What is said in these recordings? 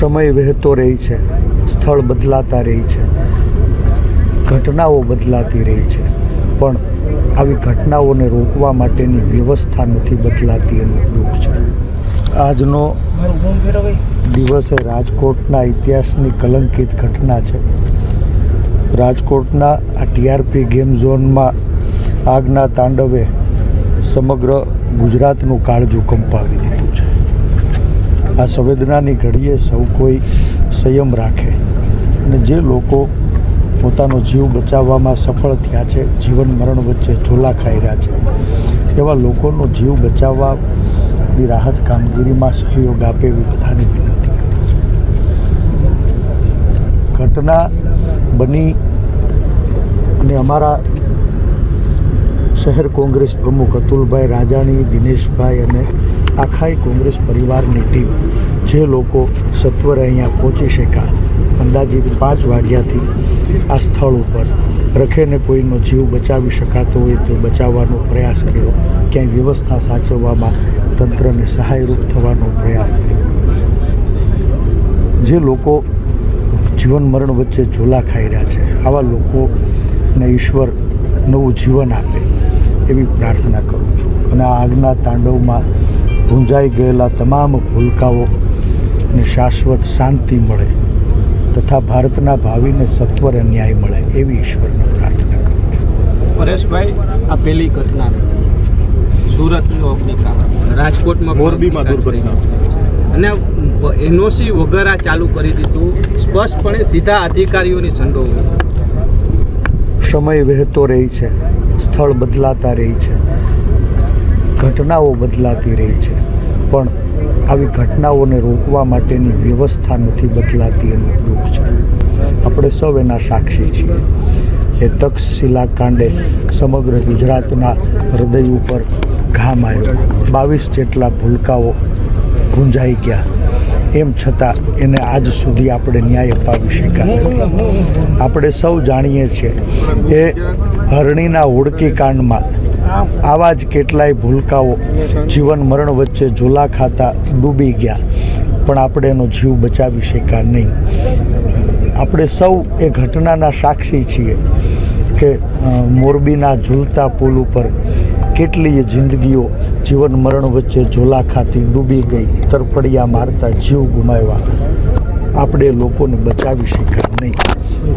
સમય વહેતો રહે છે. સ્થળ બદલાતા રહે છે. ઘટનાઓ બદલાતી રહી છે. પણ આવી ઘટનાઓને રોકવા માટેની વ્યવસ્થા નથી બદલાતી એનું દુઃખ છે. આજનો દિવસે રાજકોટના ઇતિહાસની કલંકિત ઘટના છે. રાજકોટના આ ટીઆરપી ગેમ ઝોનમાં આગના તાંડવે સમગ્ર ગુજરાતનું કાળજું કંપાવી દીધું છે. આ સંવેદનાની ઘડીએ સૌ કોઈ સંયમ રાખે. અને જે લોકો પોતાનો જીવ બચાવવામાં સફળ થયા છે, જીવન મરણ વચ્ચે ઝોલા ખાઈ રહ્યા છે, એવા લોકોનો જીવ બચાવવાની રાહત કામગીરીમાં સહયોગ આપે એવી બધાને વિનંતી કરી છે. ઘટના બની અને અમારા શહેર કોંગ્રેસ પ્રમુખ અતુલભાઈ રાજાણી, દિનેશભાઈ અને આખાઈ કોંગ્રેસ પરિવારની ટીમ જે લોકો સત્વરે અહીંયા પહોંચી શક્યા અંદાજિત પાંચ વાગ્યાથી આ સ્થળ ઉપર રખેને કોઈનો જીવ બચાવી શકાતો હોય તો બચાવવાનો પ્રયાસ કર્યો, ક્યાંય વ્યવસ્થા સાચવવામાં તંત્રને સહાયરૂપ થવાનો પ્રયાસ કર્યો. જે લોકો જીવન મરણ વચ્ચે ઝોલા ખાઈ રહ્યા છે, આવા લોકોને ઈશ્વર નવું જીવન આપે એવી પ્રાર્થના કરું છું. અને આગના તાંડવમાં ભૂંજાઈ ગયેલા તમામ ભૂલકાઓને શાશ્વત શાંતિ મળે તથા ભારતના ભાવિને સત્વરે ન્યાય મળે એવી ઈશ્વરને પ્રાર્થના કરું છું. પરેશભાઈ આ પહેલી ઘટના નથી. સુરતનું અગ્નિકાંડ. રાજકોટમાં મોરબીમાં દુર્ઘટના. અને એનઓસી વગેરે ચાલુ કરી દીધું. સ્પષ્ટપણે સીધા અધિકારીઓની સંડોવણી. સમય વહેતો રહે છે. સ્થળ બદલાતા રહે છે. ઘટનાઓ બદલાતી રહી છે. પણ આવી ઘટનાઓને રોકવા માટેની વ્યવસ્થા નથી બદલાતી એનું દુઃખ છે. આપણે સૌ એના સાક્ષી છીએ. એ તક્ષશિલા કાંડે સમગ્ર ગુજરાતના હૃદય ઉપર ઘા માર્યો. બાવીસ જેટલા ભૂલકાઓ ગુંજાઈ ગયા. એમ છતાં એને આજ સુધી આપણે ન્યાય અપાવી શક્યા નથી. આપણે સૌ જાણીએ છીએ. એ હરણીના હોડકી કાંડમાં આવા જ કેટલાય ભૂલકાઓ જીવન મરણ વચ્ચે ઝોલા ખાતા ડૂબી ગયા. પણ આપણે એનો જીવ બચાવી શક્યા નહીં. આપણે સૌ એ ઘટનાના સાક્ષી છીએ કે મોરબીના ઝૂલતા પુલ ઉપર કેટલીય જિંદગીઓ જીવન મરણ વચ્ચે ઝોલા ખાતી ડૂબી ગઈ, તરફડિયા મારતા જીવ ગુમાવ્યા. આપણે લોકોને બચાવી શક્યા નહીં.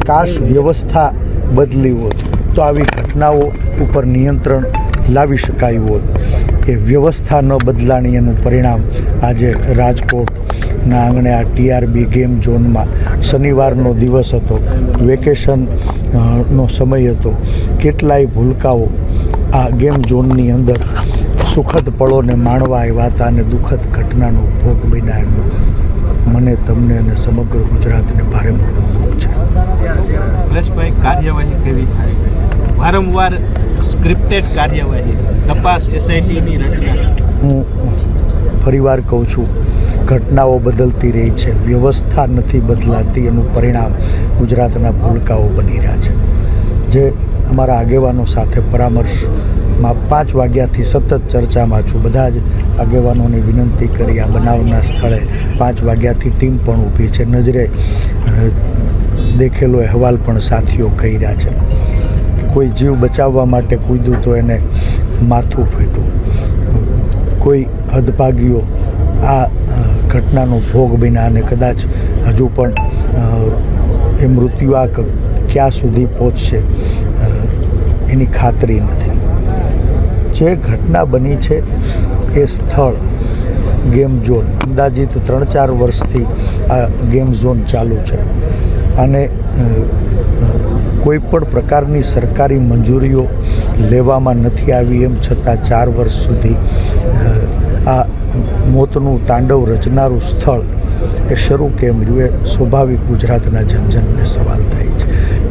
કાશ વ્યવસ્થા બદલી હોત. તો આવી ઘટનાઓ ઉપર નિયંત્રણ લાવી શકાયું હોત. એ વ્યવસ્થા ન બદલાણી એનું પરિણામ આજે રાજકોટના આંગણે આ ટીઆરબી ગેમ ઝોનમાં શનિવારનો દિવસ હતો. વેકેશન નો સમય હતો. કેટલાય ભૂલકાઓ આ ગેમ ઝોનની અંદર સુખદ પળોને માણવા આવ્યા હતા અને દુઃખદ ઘટનાનો ભોગ બન્યા મને તમને અને સમગ્ર ગુજરાતને ભારે મોટું દુઃખ છે. કાર્યવાહી કેવી થાય? વારંવાર સ્ક્રિપ્ટેડ કાર્યવાહી, તપાસ એસઆઈટીની રચના. હું ફરીવાર કહું છું, ઘટનાઓ બદલતી રહી છે, વ્યવસ્થા નથી બદલાતી, એનું પરિણામ ગુજરાતના ભૂલકાઓ બની રહ્યા છે. જે અમારા આગેવાનો સાથે પરામર્શમાં પાંચ વાગ્યાથી સતત ચર્ચામાં છું. બધા જ આગેવાનોને વિનંતી કરી આ બનાવના સ્થળે પાંચ વાગ્યાથી ટીમ પણ ઊભી છે. નજરે દેખેલો અહેવાલ પણ સાથીઓ કહી રહ્યા છે. કોઈ જીવ બચાવવા માટે કૂદ્યું તો એને માથું ફેટવું કોઈ હદભાગીઓ આ ઘટનાનો ભોગ બન્યા અને કદાચ હજુ પણ એ મૃત્યુ આ ક્યાં સુધી પહોંચશે એની ખાતરી નથી. જે ઘટના બની છે એ સ્થળ ગેમ ઝોન, અંદાજિત ત્રણ ચાર વર્ષથી આ ગેમ ઝોન ચાલુ છે. અને કોઈ પણ પ્રકારની સરકારી મંજૂરીઓ લેવામાં નથી આવી એમ છતાં ચાર વર્ષ સુધી આ મોતનું તાંડવ રચનારું સ્થળ એ શરૂ કેમ રહ્યું એ સ્વાભાવિક ગુજરાતના જનજનને સવાલ થાય છે.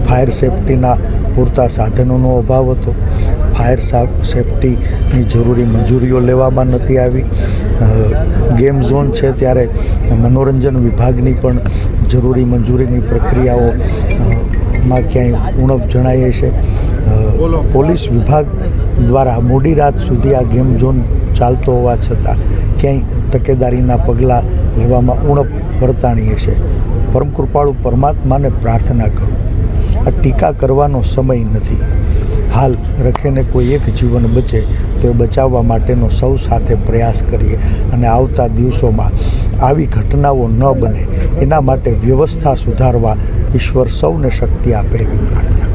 ફાયર સેફટીના પૂરતા સાધનોનો અભાવ હતો. ફાયર સેફટીની જરૂરી મંજૂરીઓ લેવામાં નથી આવી. ગેમ ઝોન છે ત્યારે મનોરંજન વિભાગની પણ જરૂરી મંજૂરીની પ્રક્રિયાઓ માં ક્યાંય ઉણપ જણાય છે. પોલીસ વિભાગ દ્વારા મોડી રાત સુધી આ ગેમ ઝોન ચાલતો હોવા છતાં ક્યાંય તકેદારીના પગલાં લેવામાં ઉણપ વર્તાણીએ છે. પરમ કૃપાળુ પરમાત્માને પ્રાર્થના કરું. આ ટીકા કરવાનો સમય નથી. હાલ રખેને કોઈ એક જીવન બચે તો એ બચાવવા માટેનો સૌ સાથે પ્રયાસ કરીએ અને આવતા દિવસોમાં આવી ઘટનાઓ ન બને. એના માટે વ્યવસ્થા સુધારવા ઈશ્વર સૌને શક્તિ આપે એવી પ્રાર્થના.